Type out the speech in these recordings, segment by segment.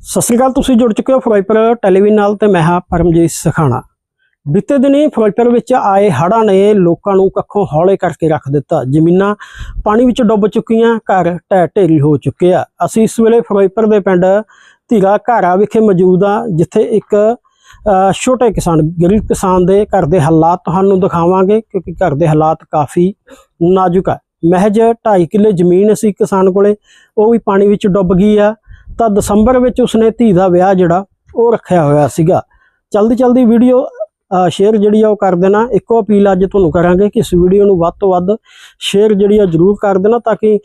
ਸਤਿ ਸ਼੍ਰੀ ਅਕਾਲ, ਤੁਸੀਂ ਜੁੜ ਚੁੱਕੇ ਹੋ ਫਿਰੋਜ਼ਪੁਰ ਟੈਲੀਵਿਜ਼ਨ ਨਾਲ ਤੇ ਮੈਂ ਹਾਂ ਪਰਮਜੀਤ ਸਖਾਣਾ। ਬੀਤੇ ਦਿਨੀ ਫਿਰੋਜ਼ਪੁਰ ਵਿੱਚ ਆਏ ਹੜ੍ਹਾਂ ਨੇ ਲੋਕਾਂ ਨੂੰ ਕੱਖੋਂ ਹੌਲੇ ਕਰਕੇ ਰੱਖ ਦਿੱਤਾ। ਜ਼ਮੀਨਾਂ ਪਾਣੀ ਵਿੱਚ ਡੁੱਬ ਚੁੱਕੀਆਂ, ਘਰ ਢਹਿ ਢੇਰੀ ਹੋ ਚੁੱਕੇ ਆ। ਅਸੀਂ ਇਸ ਵੇਲੇ ਫਿਰੋਜ਼ਪੁਰ ਦੇ ਪਿੰਡ ਧੀਰਾ ਘਾਰਾ ਵਿਖੇ ਮੌਜੂਦ ਆ ਜਿੱਥੇ ਇੱਕ ਛੋਟੇ ਕਿਸਾਨ, ਗਰੀਬ ਕਿਸਾਨ ਦੇ ਘਰ ਦੇ ਹਾਲਾਤ ਤੁਹਾਨੂੰ ਦਿਖਾਵਾਂਗੇ, ਕਿਉਂਕਿ ਘਰ ਦੇ ਹਾਲਾਤ ਕਾਫੀ ਨਾਜ਼ੁਕ ਆ। ਮਹਿਜ 2.5 ਕਿੱਲੇ ਜ਼ਮੀਨ ਸੀ ਕਿਸਾਨ ਕੋਲੇ, ਉਹ ਵੀ ਪਾਣੀ ਵਿੱਚ ਡੁੱਬ ਗਈ ਆ। ਤਾਂ ਦਸੰਬਰ ਵਿੱਚ ਉਸਨੇ ਧੀ ਦਾ ਵਿਆਹ ਜਿਹੜਾ, ਉਹ ਰੱਖਿਆ ਹੋਇਆ ਸੀਗਾ। ਚਲਦੀ ਚਲਦੀ ਵੀਡੀਓ ਸ਼ੇਅਰ ਜਿਹੜੀ ਆ ਉਹ ਕਰ ਦੇਣਾ। ਇੱਕੋ ਅਪੀਲ ਅੱਜ ਤੁਹਾਨੂੰ ਕਰਾਂਗੇ ਕਿ ਇਸ ਵੀਡੀਓ ਨੂੰ ਵੱਧ ਤੋਂ ਵੱਧ ਸ਼ੇਅਰ ਜਿਹੜੀ ਆ ਜਰੂਰ ਕਰ ਦੇਣਾ ਤਾਂ ਕਿ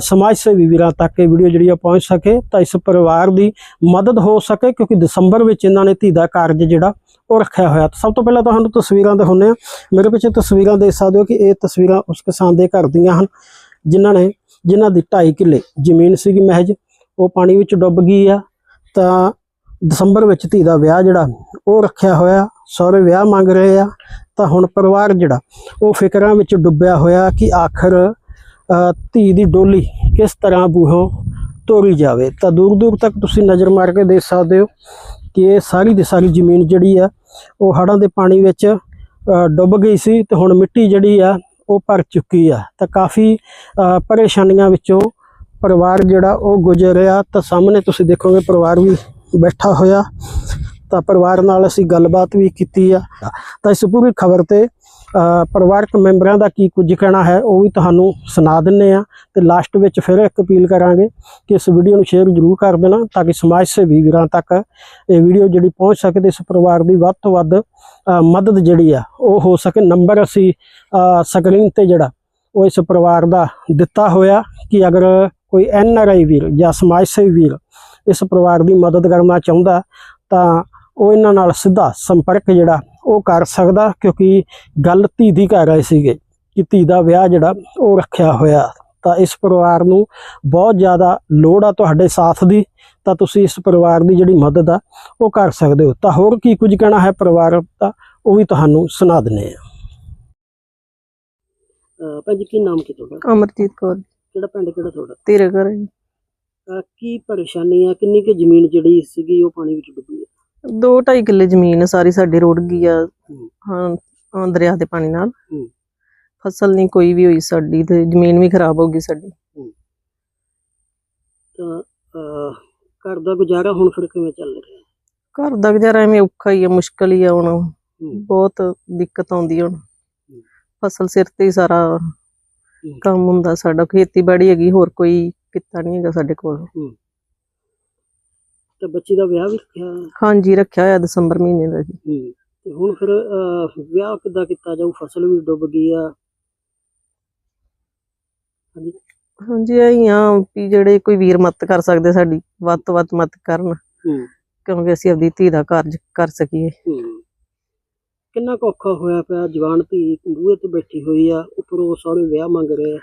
ਸਮਾਜ ਸੇਵੀ ਵੀਰਾਂ ਤੱਕ ਇਹ ਵੀਡੀਓ ਜਿਹੜੀ ਆ ਪਹੁੰਚ ਸਕੇ, ਤਾਂ ਇਸ ਪਰਿਵਾਰ ਦੀ ਮਦਦ ਹੋ ਸਕੇ, ਕਿਉਂਕਿ ਦਸੰਬਰ ਵਿੱਚ ਇਹਨਾਂ ਨੇ ਧੀ ਦਾ ਕਾਰਜ ਜਿਹੜਾ, ਉਹ ਰੱਖਿਆ ਹੋਇਆ। ਸਭ ਤੋਂ ਪਹਿਲਾਂ ਤੁਹਾਨੂੰ ਤਸਵੀਰਾਂ ਦਿਖਾਉਂਦੇ ਆ ਮੇਰੇ ਪਿੱਛੇ ਤਸਵੀਰਾਂ ਦੇਖ ਸਕਦੇ ਹੋ ਕਿ ਇਹ ਤਸਵੀਰਾਂ ਉਸ ਕਿਸਾਨ ਦੇ ਘਰ ਦੀਆਂ ਹਨ, ਜਿਨ੍ਹਾਂ ਨੇ, ਜਿਨ੍ਹਾਂ ਦੀ 2.5 ਕਿੱਲੇ ਜ਼ਮੀਨ ਸੀਗੀ ਮਹਿਜ। ਉਹ ਪਾਣੀ ਵਿੱਚ ਡੁੱਬ ਗਈ ਆ, ਤਾਂ ਦਸੰਬਰ ਵਿੱਚ ਧੀ ਦਾ ਵਿਆਹ ਜਿਹੜਾ ਉਹ ਰੱਖਿਆ ਹੋਇਆ ਸਹੁਰੇ ਵਿਆਹ ਮੰਗ ਰਹੇ ਆ, ਤਾਂ ਹੁਣ ਪਰਿਵਾਰ ਜਿਹੜਾ ਉਹ ਫਿਕਰਾਂ ਵਿੱਚ ਡੁੱਬਿਆ ਹੋਇਆ ਕਿ ਆਖਰ ਧੀ ਦੀ ਡੋਲੀ ਕਿਸ ਤਰ੍ਹਾਂ ਬੂਹੋਂ ਤੋਰੀ ਜਾਵੇ। ਤਾਂ ਦੂਰ ਦੂਰ ਤੱਕ ਤੁਸੀਂ ਨਜ਼ਰ ਮਾਰ ਕੇ ਦੇਖ ਸਕਦੇ ਹੋ ਕਿ ਇਹ ਸਾਰੀ ਦੀ ਸਾਰੀ ਜ਼ਮੀਨ ਜਿਹੜੀ ਆ, ਉਹ ਹੜ੍ਹਾਂ ਦੇ ਪਾਣੀ ਵਿੱਚ ਡੁੱਬ ਗਈ ਸੀ ਤੇ ਹੁਣ ਮਿੱਟੀ ਜਿਹੜੀ ਆ, ਉਹ ਭਰ ਚੁੱਕੀ ਆ। ਤਾਂ ਕਾਫੀ ਪਰੇਸ਼ਾਨੀਆਂ ਵਿੱਚੋਂ ਪਰਿਵਾਰ ਜਿਹੜਾ ਉਹ ਗੁਜ਼ਰ ਰਿਹਾ ਤਾਂ ਸਾਹਮਣੇ ਤੁਸੀਂ ਦੇਖੋਗੇ ਪਰਿਵਾਰ ਵੀ ਬੈਠਾ ਹੋਇਆ। ਤਾਂ ਪਰਿਵਾਰ ਨਾਲ ਅਸੀਂ ਗੱਲਬਾਤ ਵੀ ਕੀਤੀ ਆ। ਤਾਂ ਇਸ ਪੂਰੀ ਖਬਰ ਤੇ ਪਰਿਵਾਰਕ ਮੈਂਬਰਾਂ ਦਾ ਕੀ ਕੁਝ ਕਹਿਣਾ ਹੈ, ਉਹ ਵੀ ਤੁਹਾਨੂੰ ਸੁਣਾ ਦਿੰਨੇ ਆ। ਤੇ ਲਾਸਟ ਵਿੱਚ ਫਿਰ ਇੱਕ ਅਪੀਲ ਕਰਾਂਗੇ ਕਿ ਇਸ ਵੀਡੀਓ ਨੂੰ ਸ਼ੇਅਰ ਜ਼ਰੂਰ ਕਰ ਦੇਣਾ, ਤਾਂ ਕਿ ਸਮਾਜ ਸੇਵੀ ਵੀਰਾਂ ਤੱਕ ਇਹ ਵੀਡੀਓ ਜਿਹੜੀ ਪਹੁੰਚ ਸਕੇ ਤੇ ਇਸ ਪਰਿਵਾਰ ਦੀ ਵੱਧ ਤੋਂ ਵੱਧ ਮਦਦ ਜਿਹੜੀ ਆ, ਉਹ ਹੋ ਸਕੇ। ਨੰਬਰ ਅਸੀਂ ਸਕਰੀਨ ਤੇ ਜਿਹੜਾ ਉਹ ਇਸ ਪਰਿਵਾਰ ਦਾ ਦਿੱਤਾ ਹੋਇਆ ਕਿ ਅਗਰ ਕੋਈ ਐਨ ਆਰ ਆਈ ਵੀਰ ਜਾਂ ਸਮਾਜ ਸੇਵੀ ਵੀਰ ਇਸ ਪਰਿਵਾਰ ਦੀ ਮਦਦ ਕਰਨਾ ਚਾਹੁੰਦਾ ਤਾਂ ਉਹ ਇਹਨਾਂ ਨਾਲ ਸਿੱਧਾ ਸੰਪਰਕ ਜਿਹੜਾ ਉਹ ਕਰ ਸਕਦਾ ਕਿਉਂਕਿ ਗੱਲ ਧੀ ਦੀ ਕਰ ਰਹੇ ਸੀਗੇ ਕਿ ਧੀ ਦਾ ਵਿਆਹ ਜਿਹੜਾ ਉਹ ਰੱਖਿਆ ਹੋਇਆ। ਤਾਂ ਇਸ ਪਰਿਵਾਰ ਨੂੰ ਬਹੁਤ ਜ਼ਿਆਦਾ ਲੋੜ ਆ ਤੁਹਾਡੇ ਸਾਥ ਦੀ ਤਾਂ ਤੁਸੀਂ ਇਸ ਪਰਿਵਾਰ ਦੀ ਜਿਹੜੀ ਮਦਦ ਆ ਉਹ ਕਰ ਸਕਦੇ ਹੋ। ਤਾਂ ਹੋਰ ਕੀ ਕੁਝ ਕਹਿਣਾ ਹੈ ਪਰਿਵਾਰ ਦਾ ਉਹ ਵੀ ਤੁਹਾਨੂੰ ਸੁਣਾ ਦਿੰਨੇ ਆ। ਭਾਜੀ ਕੀ ਨਾਮ ਕੀ ਤੁਹਾਡਾ? ਅਮਰਜੀਤ ਕੌਰ। ਕਿਹੜਾ ਪਿੰਡ ਕਿਹੜਾ ਤੁਹਾਡਾ? ਤੇਰੇ ਘਰ ਜੀ। ਅਹ ਕੀ ਪਰੇਸ਼ਾਨੀ ਆ? ਕਿੰਨੀ ਕੁ ਜ਼ਮੀਨ ਜਿਹੜੀ ਸੀਗੀ ਉਹ ਪਾਣੀ ਵਿੱਚ ਡੁੱਬੀ ਹੈ ਦੋ ਢਾਈ ਕਿੱਲੇ ਜ਼ਮੀਨ ਸਾਰੀ ਸਾਡੀ ਰੁੜ ਗਈ ਆ ਹਾਂ। ਹਾਂ, ਦਰਿਆ ਦੇ ਪਾਣੀ ਨਾਲ। ਹੂੰ। ਫਸਲ ਨਹੀਂ ਕੋਈ ਵੀ ਹੋਈ ਸਾਡੀ ਤੇ ਜ਼ਮੀਨ ਵੀ ਖਰਾਬ ਹੋ ਗਈ ਸਾਡੀ। ਤਾਂ ਅਹ, ਘਰ ਦਾ ਗੁਜ਼ਾਰਾ ਹੁਣ ਫਿਰ ਕਿਵੇਂ ਚੱਲ ਰਿਹਾ? ਘਰ ਦਾ ਗੁਜ਼ਾਰਾ ਐਵੇਂ ਔਖਾ ਹੀ ਆ ਮੁਸ਼ਕਲ ਹੀ ਆ ਹੁਣ। ਬਹੁਤ ਦਿੱਕਤ ਆਉਂਦੀ ਹੁਣ। ਫਸਲ ਸਿਰ ਤੇ ਹੀ ਸਾਰਾ ਕੰਮ ਹੁੰਦਾ ਸਾਡਾ ਖੇਤੀਬਾੜੀ ਹੈਗੀ ਹੋਰ ਕੋਈ ਕਿੱਤਾ ਨਹੀਂ ਹੈਗਾ ਸਾਡੇ ਕੋਲ। ਤੇ ਬੱਚੀ ਦਾ ਵਿਆਹ ਵੀ ਰੱਖਿਆ ਹਾਂਜੀ ਰੱਖਿਆ ਹੋਇਆ ਦਸੰਬਰ ਮਹੀਨੇ ਦਾ ਜੀ। ਤੇ ਹੁਣ ਫਿਰ ਵਿਆਹ ਕਿੱਦਾਂ ਕੀਤਾ ਜਾਊ? ਫਸਲ ਵੀ ਡੁੱਬ ਗਈ ਆ। ਹਾਂਜੀ। ਹਾਂਜੀ ਆਈ ਆ ਵੀ ਜਿਹੜੇ ਕੋਈ ਵੀਰ ਮਦਦ ਕਰ ਸਕਦੇ ਸਾਡੀ ਵੱਧ ਤੋਂ ਵੱਧ ਮਦਦ ਕਰਨ। ਹੂੰ। ਕਿਉਂਕਿ ਅਸੀਂ ਆਪਣੀ ਧੀ ਦਾ ਕਾਰਜ ਕਰ ਸਕੀਏ। ਹੂੰ। ਕਿੰਨਾ ਕੁ ਔਖਾ ਹੋਇਆ ਪਿਆ? ਜਵਾਨ ਧੀ ਬੂਹੇ ਤੇ ਬੈਠੀ ਹੋਈ ਆ ਉੱਪਰੋਂ ਸਾਰੇ ਵਿਆਹ ਮੰਗ ਰਹੇ ਆ।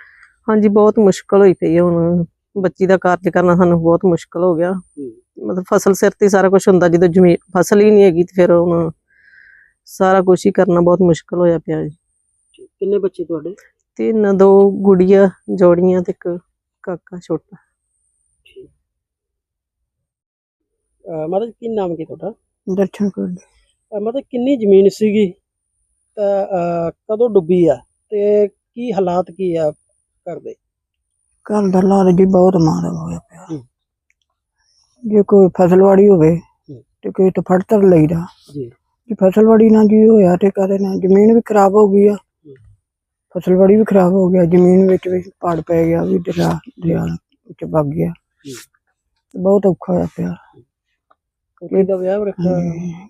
ਹਾਂਜੀ ਬਹੁਤ ਮੁਸ਼ਕਲ ਹੋਈ ਪਈ ਹੈ ਹੁਣ। ਬੱਚੀ ਦਾ ਕਾਰਜ ਕਰਨਾ ਸਾਨੂੰ ਬਹੁਤ ਮੁਸ਼ਕਲ ਹੋ ਗਿਆ। ਮਤਲਬ ਫਸਲ ਸਿਰ ਤੇ ਸਾਰਾ ਕੁਝ ਹੁੰਦਾ ਜਦੋਂ ਜ਼ਮੀਨ ਫਸਲ ਹੀ ਨਹੀਂ ਹੈਗੀ ਤੇ ਫਿਰ ਹੁਣ ਸਾਰਾ ਕੁਝ ਹੀ ਕਰਨਾ ਬਹੁਤ ਮੁਸ਼ਕਲ ਹੋਇਆ ਪਿਆ ਜੀ। ਠੀਕ। ਕਿੰਨੇ ਬੱਚੇ ਤੁਹਾਡੇ? ਤਿੰਨ ਦੋ ਗੁੜੀਆਂ ਜੋੜੀਆਂ ਤੇ ਇੱਕ ਕਾਕਾ ਛੋਟਾ। ਮਤਲਬ ਕੀ ਨਾਮ ਕੀ ਤੁਹਾਡਾ? ਦਰਸ਼ਨ ਅਹ, ਮਤਲਬ ਕਿੰਨੀ ਜ਼ਮੀਨ ਸੀਗੀ? ਤਾਂ ਕਦੋਂ ਡੁੱਬੀ ਆ? ਤੇ ਕੀ ਹਾਲਾਤ ਕੀ ਆ ਘਰ ਦੇ? ਘਰ ਦਾ ਹਾਲਾਤ ਜੀ ਬਹੁਤ ਮਾੜਾ ਹੋਇਆ ਪਿਆ। ਜੇ ਕੋਈ ਫਸਲਵਾੜੀ ਹੋਵੇ। ਤੇ ਕੋਈ ਤਾਂ ਫੜਤਰ ਲਈਦਾ। ਜੀ। ਜੇ ਫਸਲਵਾੜੀ ਨਾ ਜੀ ਹੋਇਆ ਤੇ ਕਰੇ ਨਾ ਜ਼ਮੀਨ ਵੀ ਖਰਾਬ ਹੋ ਗਈ ਆ। ਫਸਲਵਾੜੀ ਵੀ ਖਰਾਬ ਹੋ ਗਿਆ। ਜ਼ਮੀਨ ਵਿੱਚ ਵੀ ਪਾੜ ਪੈ ਗਿਆ ਵੀ ਦਰਿਆ ਦਰਿਆ ਵਿੱਚ ਵਗ ਗਿਆ। ਬਹੁਤ ਔਖਾ ਹੋਇਆ ਪਿਆ। ਦਾ ਵਿਆਹ ਰੱਖਿਆ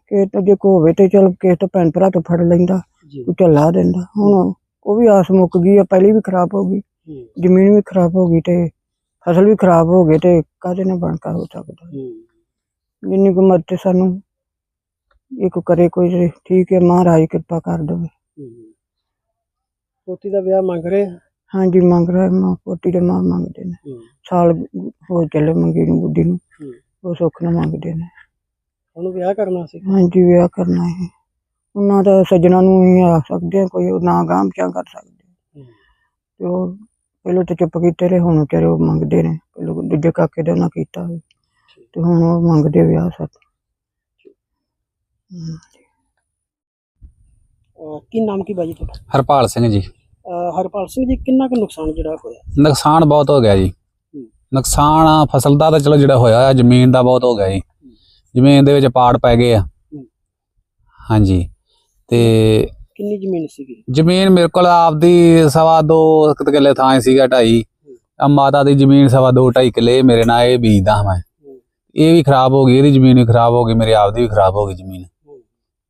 ਕਿ ਤਾਂ ਜੇ ਕੋ ਹੋਵੇ ਤੇ ਚਲ ਕਿਸੇ ਤੋਂ ਭੈਣ ਭਰਾ ਤੋਂ ਫੜ ਲੈਂਦਾ ਕੋਈ ਢੱਲਾ ਦਿੰਦਾ। ਹੁਣ ਉਹ ਵੀ ਆਸ ਮੁੱਕ ਗਈ ਆ ਪਹਿਲੀ ਵੀ ਖਰਾਬ ਹੋ ਗਈ ਜ਼ਮੀਨ ਵੀ ਖਰਾਬ ਹੋ ਗਈ ਤੇ ਫਸਲ ਵੀ ਖਰਾਬ ਹੋ ਗਈ ਤੇ ਕਾਹਦੇ ਨਾਲ ਬਣਕਾ ਹੋ ਸਕਦਾ? ਜਿੰਨੀ ਕੁ ਮਦਦ ਸਾਨੂੰ ਇੱਕ ਕਰੇ ਕੋਈ ਠੀਕ ਹੈ ਮਹਾਰਾਜ ਕਿਰਪਾ ਕਰ ਦੇਵੇ। ਪੋਤੀ ਦਾ ਵਿਆਹ ਮੰਗ ਰਹੇ ਹਾਂਜੀ ਮੰਗ ਰਿਹਾ ਮਾਂ ਪੋਤੀ ਦੇ ਮਾਂ ਮੰਗਦੇ ਨੇ। ਸਾਲ ਹੋ ਚੱਲੇ ਮੰਗੀ ਨੂੰ ਬੁੱਢੀ ਨੂੰ। ਉਹ ਸੁੱਖ ਨਾਲ ਮੰਗਦੇ ਨੇ। ਉਹਨੂੰ ਵਿਆਹ ਕਰਨਾ ਸੀ। ਹਾਂਜੀ ਵਿਆਹ ਕਰਨਾ ਹੈ ਉਹਨਾਂ ਦਾ ਸੱਜਣਾ ਨੂੰ ਹੀ ਆ ਸਕਦੇ ਆ ਕੋਈ ਨਾ ਗਾਂਹ ਪਿਆ ਕਰ ਸਕਦੇ ਤੇ ਉਹ ਪਹਿਲਾਂ ਤਾਂ ਚੁੱਪ ਕੀਤੇ ਰਹੇ ਹੁਣ ਵਿਚਾਰੇ ਉਹ ਮੰਗਦੇ ਨੇ। ਪਹਿਲਾਂ ਦੂਜੇ ਕਾਕੇ ਦਾ ਨਾ ਕੀਤਾ ਹੋਵੇ ਤੇ ਹੁਣ ਉਹ ਮੰਗਦੇ ਵਿਆਹ ਸਾਥ ਕੀ ਨਾਮ ਕੀ ਬਾਜੀ ਤੁਹਾਡਾ? ਹਰਪਾਲ ਸਿੰਘ ਜੀ। ਹਰਪਾਲ ਸਿੰਘ ਜੀ ਕਿੰਨਾ ਕੁ ਨੁਕਸਾਨ ਜਿਹੜਾ ਹੋਇਆ? ਨੁਕਸਾਨ ਬਹੁਤ ਹੋ ਗਿਆ ਜੀ। ਨੁਕਸਾਨ ਆ, ਫਸਲ ਦਾ ਤਾਂ ਚਲੋ ਜਿਹੜਾ ਹੋਇਆ ਜ਼ਮੀਨ ਦਾ ਬਹੁਤ ਹੋ ਗਿਆ ਜੀ। ਜ਼ਮੀਨ ਦੇ ਵਿੱਚ ਪਾੜ ਪੈ ਗਏ ਆ। ਹਾਂਜੀ। ਤੇ ਕਿੰਨੀ ਜ਼ਮੀਨ ਸੀਗੀ? ਜ਼ਮੀਨ ਮੇਰੇ ਕੋਲ ਆਪਦੀ ਸਵਾ ਦੋ ਕੁ ਕਿੱਲੇ ਥਾਂ ਸੀਗਾ ਢਾਈ। ਆ ਮਾਤਾ ਦੀ ਜ਼ਮੀਨ ਸਵਾ ਦੋ ਢਾਈ ਕਿੱਲੇ ਮੇਰੇ ਨਾਲ ਇਹ ਬੀਜਦਾ ਮੈਂ। ਇਹ ਵੀ ਖਰਾਬ ਹੋ ਗਈ ਇਹਦੀ ਜ਼ਮੀਨ ਵੀ ਖਰਾਬ ਹੋ ਗਈ ਮੇਰੇ ਆਪਦੀ ਵੀ ਖਰਾਬ ਹੋ ਗਈ ਜ਼ਮੀਨ।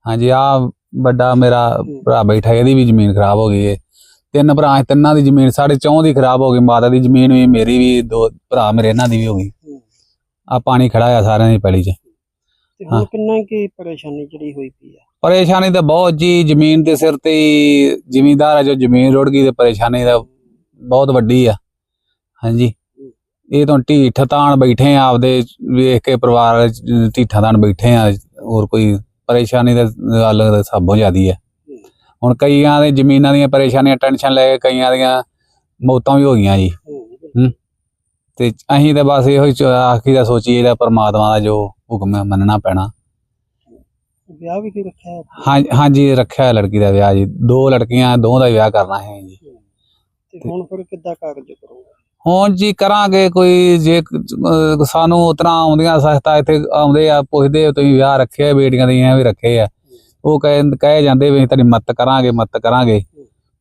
ਹਾਂਜੀ ਆ ਵੱਡਾ ਮੇਰਾ ਭਰਾ ਬੈਠਾ ਇਹਦੀ ਵੀ ਜ਼ਮੀਨ ਖਰਾਬ ਹੋ ਗਈ ਹੈ ਤਿੰਨ ਭਰਾ ਤਿੰਨਾਂ ਦੀ ਜ਼ਮੀਨ ਸਾਡੇ ਚੌਂ ਦੀ ਖਰਾਬ ਹੋ ਗਈ ਮਾਤਾ ਦੀ ਜ਼ਮੀਨ ਵੀ ਮੇਰੀ ਵੀ ਦੋ ਭਰਾ ਮੇਰੇ ਇਹਨਾਂ ਦੀ ਵੀ ਹੋ ਗਈ। ਆ ਪਾਣੀ ਖੜਾ ਆ ਸਾਰਿਆਂ ਦੀ ਪੈਲੀ 'ਚ। ਤੇ ਹੁਣ ਹਾਂ। ਕਿੰਨਾ ਕੀ ਪਰੇਸ਼ਾਨੀ ਜਿਹੜੀ ਹੋਈ ਪਈ ਆ? ਪਰੇਸ਼ਾਨੀ ਤਾਂ ਬਹੁਤ ਜੀ ਜ਼ਮੀਨ ਦੇ ਸਿਰ ਤੇ ਹੀ ਜ਼ਿਮੀਂਦਾਰ ਆ ਜੋ ਜ਼ਮੀਨ ਰੁੜ ਗਈ ਤੇ ਪਰੇਸ਼ਾਨੀ ਤਾਂ ਬਹੁਤ ਵੱਡੀ ਆ। ਹਾਂਜੀ। ਇਹ ਤਾਂ ਢੀਠ ਤਾਣ ਬੈਠੇ ਆ ਆਪਦੇ ਵੇਖ ਕੇ ਪਰਿਵਾਰ ਢੀਠਾਂ ਤਾਣ ਬੈਠੇ ਆ ਹੋਰ ਕੋਈ ਪਰੇਸ਼ਾਨੀ ਦਾ ਗੱਲ ਸਭੋਂ ਜ਼ਿਆਦੀ ਹੈ ਹੁਣ ਕਈਆਂ ਦੇ ਜ਼ਮੀਨਾਂ ਦੀਆਂ ਪਰੇਸ਼ਾਨੀਆਂ ਟੈਨਸ਼ਨ ਲੈ ਕੇ ਕਈਆਂ ਦੀਆਂ ਮੌਤਾਂ ਵੀ ਹੋ ਗਈਆਂ ਜੀ। ਤੇ ਅਸੀਂ ਤਾਂ ਬਸ ਇਹੋ ਹੀ ਆਖੀ ਦਾ ਸੋਚੀਏ ਦਾ ਪਰਮਾਤਮਾ ਦਾ ਜੋ ਹੁਕਮ ਹੈ ਮੰਨਣਾ ਪੈਣਾ। ਵਿਆਹ ਵੀ ਕੀ ਰੱਖਿਆ ਹੈ? ਹਾਂ ਹਾਂਜੀ ਰੱਖਿਆ ਹੈ ਲੜਕੀ ਦਾ ਵਿਆਹ ਜੀ। ਦੋ ਲੜਕੀਆਂ ਦੋ ਦਾ ਵਿਆਹ ਕਰਨਾ ਹੈ ਜੀ। ਤੇ ਹੁਣ ਫਿਰ ਕਿੱਦਾਂ ਕਾਗਜ਼ ਕਰੋਗੇ? ਹੁਣ ਜੀ ਕਰਾਂਗੇ ਕੋਈ ਜੇ ਸਾਨੂੰ ਉਤਨਾ ਆਉਂਦੀਆਂ ਸਸਤਾ ਇੱਥੇ ਆਉਂਦੇ ਆ ਪੁੱਛਦੇ ਤੁਸੀਂ ਵਿਆਹ ਰੱਖੇ ਆ ਬੇਟੀਆਂ ਦੀਆਂ ਵੀ ਰੱਖੇ ਆ। ਉਹ ਕਹੇ ਕਹੇ ਜਾਂਦੇ ਵੀ ਅਸੀਂ ਤੇਰੀ ਮਦਦ ਕਰਾਂਗੇ ਮਦਦ ਕਰਾਂਗੇ।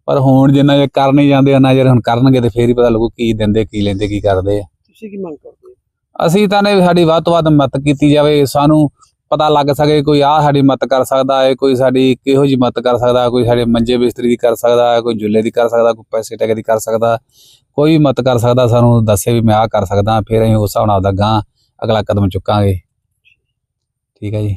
ਪਰ ਹੁਣ ਜਿੰਨਾ ਜੇ ਕਰ ਨਹੀਂ ਜਾਂਦੇ ਉਹਨਾਂ ਜੇ ਹੁਣ ਕਰਨਗੇ ਤੇ ਫੇਰ ਹੀ ਪਤਾ ਲੱਗੂ ਕੀ ਦਿੰਦੇ ਕੀ ਲੈਂਦੇ ਕੀ ਕਰਦੇ ਆ। ਤੁਸੀਂ ਕੀ ਮੰਗ ਕਰਦੇ ਹੋ? ਅਸੀਂ ਤਾਂ ਨੇ ਸਾਡੀ ਵੱਧ ਤੋਂ ਵੱਧ ਮਦਦ ਕੀਤੀ ਜਾਵੇ ਸਾਨੂੰ ਪਤਾ ਲੱਗ ਸਕੇ ਕੋਈ ਆਹ ਸਾਡੀ ਮਦਦ ਕਰ ਸਕਦਾ ਹੈ ਕੋਈ ਸਾਡੀ ਕਿਹੋ ਜੀ ਮਦਦ ਕਰ ਸਕਦਾ ਕੋਈ ਸਾਡੇ ਮੰਜੇ ਬਿਸਤਰੀ ਦੀ ਕਰ ਸਕਦਾ ਹੈ ਕੋਈ ਜੁੱਲੇ ਦੀ ਕਰ ਸਕਦਾ ਕੋਈ ਪੈਸੇ ਟਕੇ ਦੀ ਕਰ ਸਕਦਾ ਕੋਈ ਵੀ ਮਦਦ ਕਰ ਸਕਦਾ ਸਾਨੂੰ ਦੱਸੇ ਵੀ ਮੈਂ ਆਹ ਕਰ ਸਕਦਾ ਫਿਰ ਅਸੀਂ ਉਸ ਹਿਸਾਬ ਨਾਲ ਆਪਦਾ ਗਾਂ ਅਗਲਾ ਕਦਮ ਚੁੱਕਾਂਗੇ। ਠੀਕ ਹੈ ਜੀ।